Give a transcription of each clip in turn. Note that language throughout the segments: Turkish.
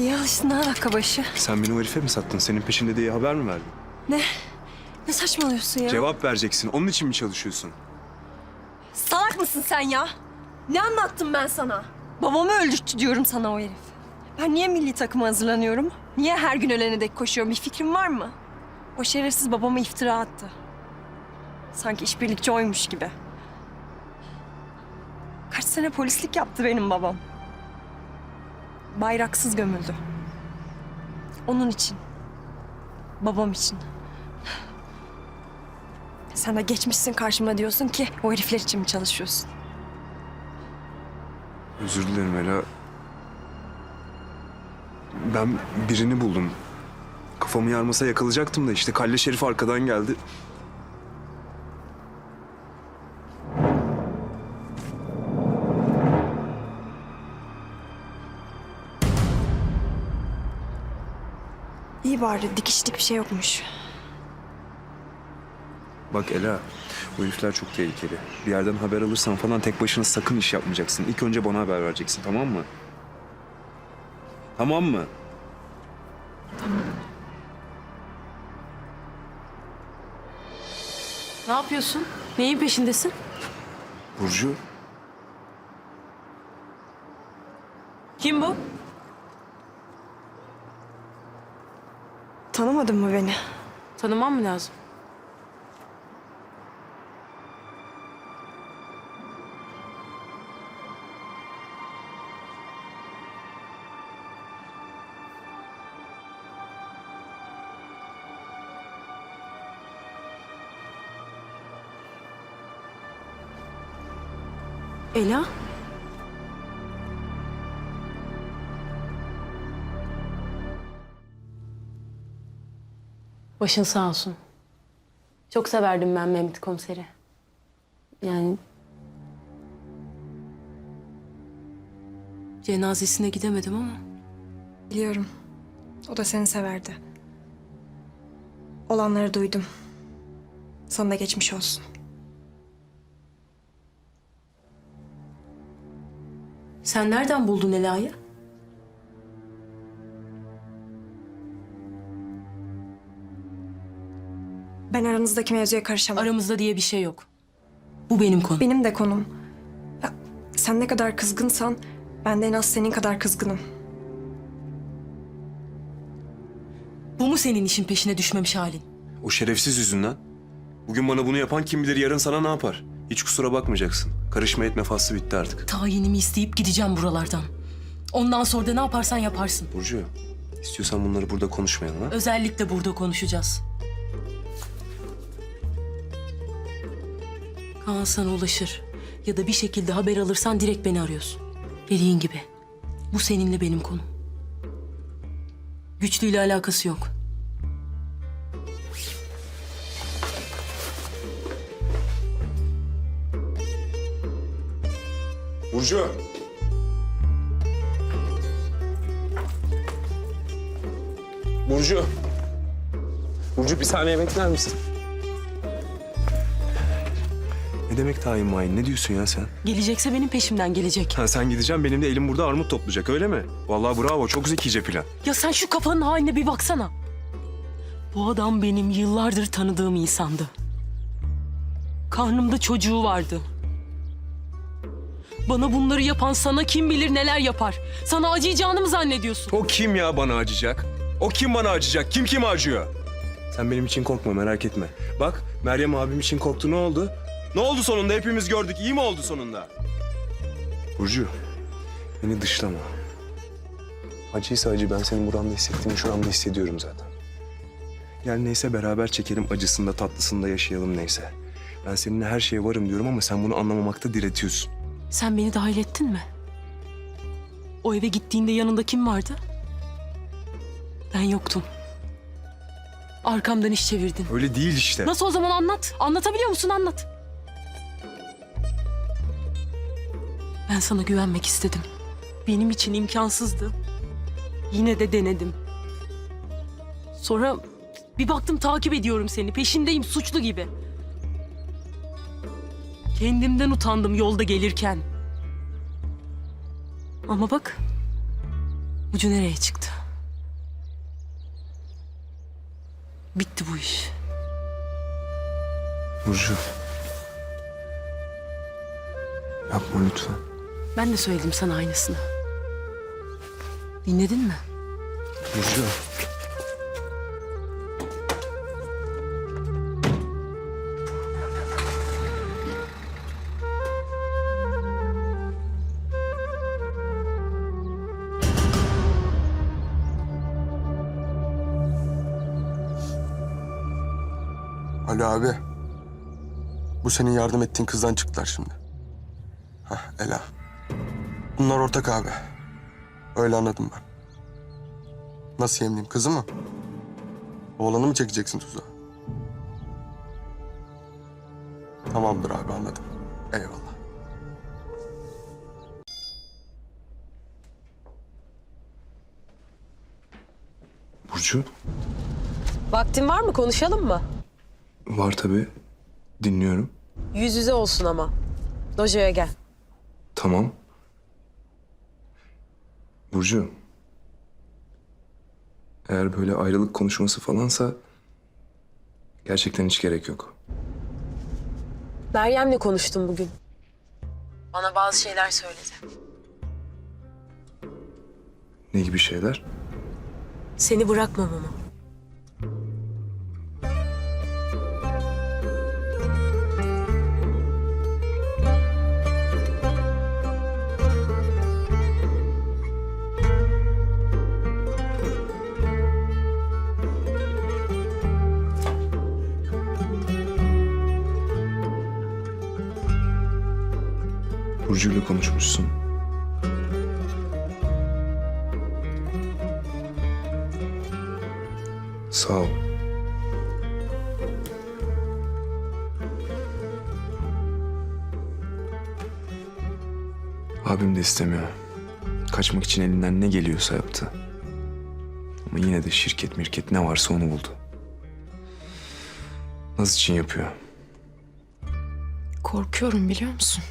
İyi alıştın ha dakika başı. Sen beni o herife mi sattın? Senin peşinde diye haber mi verdin? Ne? Ne saçmalıyorsun ya? Cevap vereceksin. Onun için mi çalışıyorsun? Salak mısın sen ya? Ne anlattım ben sana? Babamı öldürttü diyorum sana o herif. Ben niye milli takıma hazırlanıyorum? Niye her gün ölene dek koşuyorum? Bir fikrin var mı? O şerefsiz babama iftira attı. Sanki işbirlikçi oymuş gibi. Kaç sene polislik yaptı benim babam. Bayraksız gömüldü. Onun için. Babam için. Sen de geçmişsin karşıma diyorsun ki o herifler için mi çalışıyorsun? Özür dilerim Ela. Ben birini buldum. Kafamı yarmasa yakalayacaktım da işte Kalle Şerif arkadan geldi. İyi bari dikişlik bir şey yokmuş. Bak Ela, bu herifler çok tehlikeli. Bir yerden haber alırsan falan tek başına sakın iş yapmayacaksın. İlk önce bana haber vereceksin, tamam mı? Tamam mı? Ne yapıyorsun? Neyin peşindesin? Burcu, Kim bu? Tanımadın mı beni? Tanımam mı lazım? Ela? Başın sağ olsun. Çok severdim ben Mehmet komiseri. Yani... Cenazesine gidemedim ama Biliyorum. O da seni severdi. Olanları duydum. Sana da geçmiş olsun. sen nereden buldun Ela'yı? Ben aranızdaki mevzuya karışamam. Aramızda diye bir şey yok. Bu benim konum. Benim de konum. Ya, sen ne kadar kızgınsan ben de en az senin kadar kızgınım. Bu mu senin işin peşine düşmemiş halin? o şerefsiz yüzünden. Bugün bana bunu yapan kim bilir yarın sana ne yapar? Hiç kusura bakmayacaksın. Karışma etme faslı bitti artık. Tayinimi isteyip gideceğim buralardan. Ondan sonra da ne yaparsan yaparsın. Burcu, istiyorsan bunları burada konuşmayalım ha? Özellikle burada konuşacağız. Kaan sana ulaşır. Ya da bir şekilde haber alırsan direkt beni arıyorsun. Dediğin gibi. Bu seninle benim konum. Güçlüyle alakası yok. Burcu! Burcu! Burcu bir saniye bekler misin? Demek tayin mayin? Ne diyorsun ya sen? Gelecekse benim peşimden gelecek. Ha, sen gideceksin benim de elim burada armut toplayacak öyle mi? Vallahi bravo çok zekice plan. Ya sen şu kafanın haline bir baksana. Bu adam benim yıllardır tanıdığım insandı. Karnımda çocuğu vardı. Bana bunları yapan sana kim bilir neler yapar. Sana acıyacağını mı zannediyorsun? O kim ya bana acıyacak? O kim bana acıyacak? Kim kim acıyor? Sen benim için korkma merak etme. Bak Meryem abim için korktu ne oldu? Ne oldu sonunda hepimiz gördük. İyi mi oldu sonunda? Burcu beni dışlama. Acıysa acı ben senin buramda hissettiğimi şuramda hissediyorum zaten. Gel neyse beraber çekelim acısında tatlısında yaşayalım neyse. Ben seninle her şeye varım diyorum ama sen bunu anlamamakta diretiyorsun. Sen beni dahil ettin mi? O eve gittiğinde yanında kim vardı? Ben yoktum. Arkamdan iş çevirdin. Öyle değil işte. Nasıl o zaman anlat. Anlatabiliyor musun anlat. Ben sana güvenmek istedim. Benim için imkansızdı. Yine de denedim. Sonra bir baktım takip ediyorum seni. Peşindeyim suçlu gibi. Kendimden utandım yolda gelirken. Ama bak ucu nereye çıktı. Bitti bu iş. Burcu. Yapma lütfen. Ben de söyledim sana aynısını. Dinledin mi? Burcu. Alo abi. Bu senin yardım ettiğin kızdan çıktılar şimdi. Hah Ela. Bunlar ortak abi. Öyle anladım ben. Nasıl yemleyeyim kızı mı? Oğlanı mı çekeceksin tuzağa? Tamamdır abi anladım. Eyvallah. Burcu. Vaktin var mı? Konuşalım mı? Var tabii. Dinliyorum. Yüz yüze olsun ama. Dojo'ya gel. Tamam. Burcu. Eğer böyle ayrılık konuşması falansa gerçekten hiç gerek yok. Meryem'le konuştum bugün. Bana bazı şeyler söyledi. Ne gibi şeyler? Seni bırakmamamı. Burcu'yla konuşmuşsun. Sağ ol. Abim de istemiyor. Kaçmak için elinden ne geliyorsa yaptı. Ama yine de şirket mirket ne varsa onu buldu. Naz için yapıyor. Korkuyorum biliyor musun?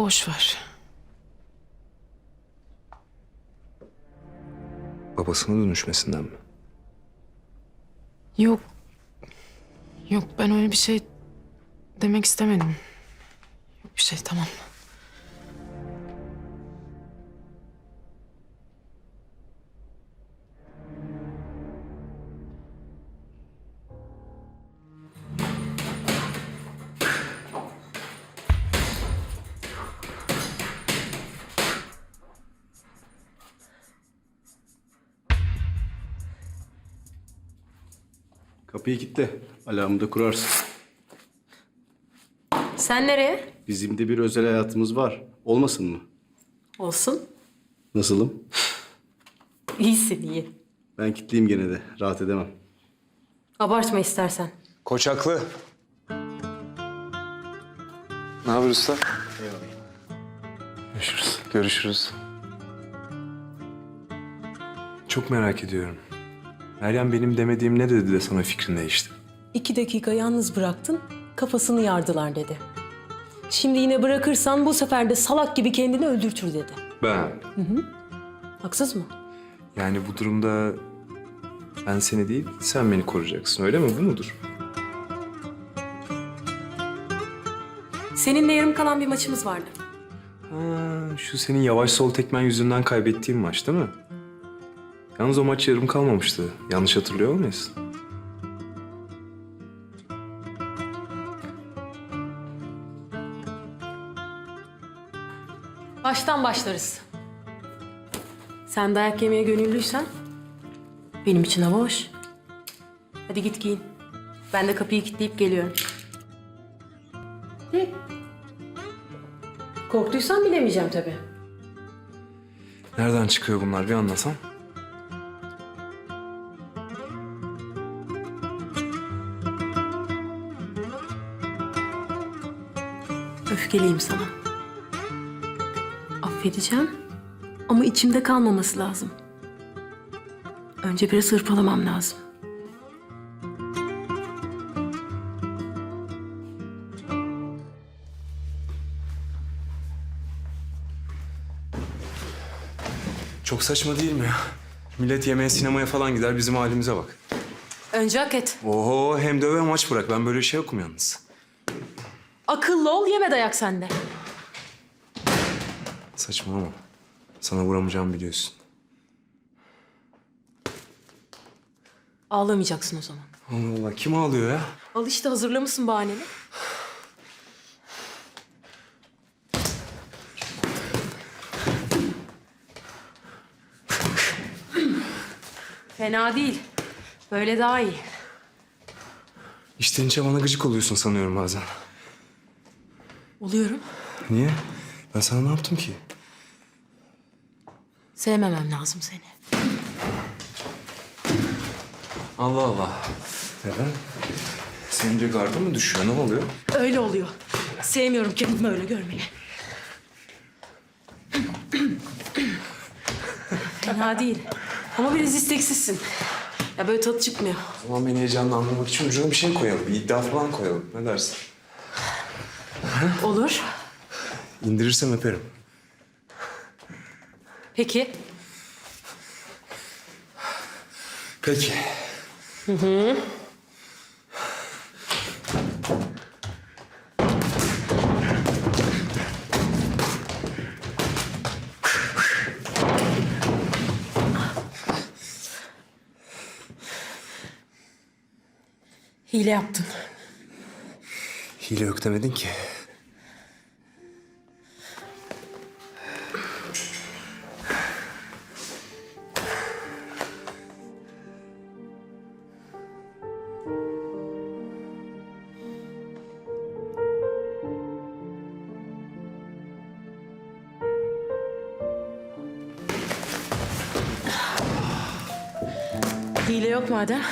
Boş ver. Babasına dönüşmesinden mi? Yok. Yok ben öyle bir şey demek istemedim. Yok bir şey tamam. Kapıyı kilitle. Alarmı da kurarsın. Sen nereye? Bizim de bir özel hayatımız var. Olmasın mı? Olsun. Nasılım? İyisin iyi. Ben kilitliyim gene de. Rahat edemem. Abartma istersen. Koçaklı. Ne haber usta? Görüşürüz. Görüşürüz. Çok merak ediyorum. Meryem benim demediğim ne dedi de sana fikrin değişti? İki dakika yalnız bıraktın, kafasını yardılar dedi. Şimdi yine bırakırsan bu sefer de salak gibi kendini öldürtür dedi. Ben. Haksız mı? Yani bu durumda ben seni değil, sen beni koruyacaksın. Öyle mi? Bu mudur? Seninle yarım kalan bir maçımız vardı. Ha, şu senin yavaş sol tekmen yüzünden kaybettiğin maç değil mi? Yalnız o maç yarım kalmamıştı. Yanlış hatırlıyor olmayasın? Baştan başlarız. Sen dayak yemeye gönüllüysen benim için hava hoş. Hadi git giyin. Ben de kapıyı kilitleyip geliyorum. Ne? Korktuysan bilemeyeceğim tabii. Nereden çıkıyor bunlar bir anlasam? Öfkeliyim sana. Affedeceğim ama içimde kalmaması lazım. Önce biraz hırpalamam lazım. Çok saçma değil mi ya? Millet yemeğe sinemaya falan gider bizim halimize bak. Önce hak et. Oho hem döve maç bırak. Ben böyle şey yokum yalnız. Akıllı ol yeme dayak sende. Saçmalama. Sana vuramayacağımı biliyorsun. Ağlamayacaksın o zaman. Allah Allah kim ağlıyor ya? Al işte hazırlamışsın bahaneni. Fena değil. Böyle daha iyi. İşten içe bana gıcık oluyorsun sanıyorum bazen. Oluyorum. Niye? Ben sana ne yaptım ki? Sevmemem lazım seni. Allah Allah. Neden? Senin de gardın mı düşüyor? Ne oluyor? Öyle oluyor. Sevmiyorum kendimi öyle görmeyi. Fena değil. Ama biraz isteksizsin. Ya böyle tadı çıkmıyor. O zaman beni heyecanlandırmak için ucuna bir şey koyalım. Bir iddia falan koyalım. Ne dersin? Olur. İndirirsem öperim. Peki. Peki. Hile yaptın. Hile yok demedin ki. Yok madem.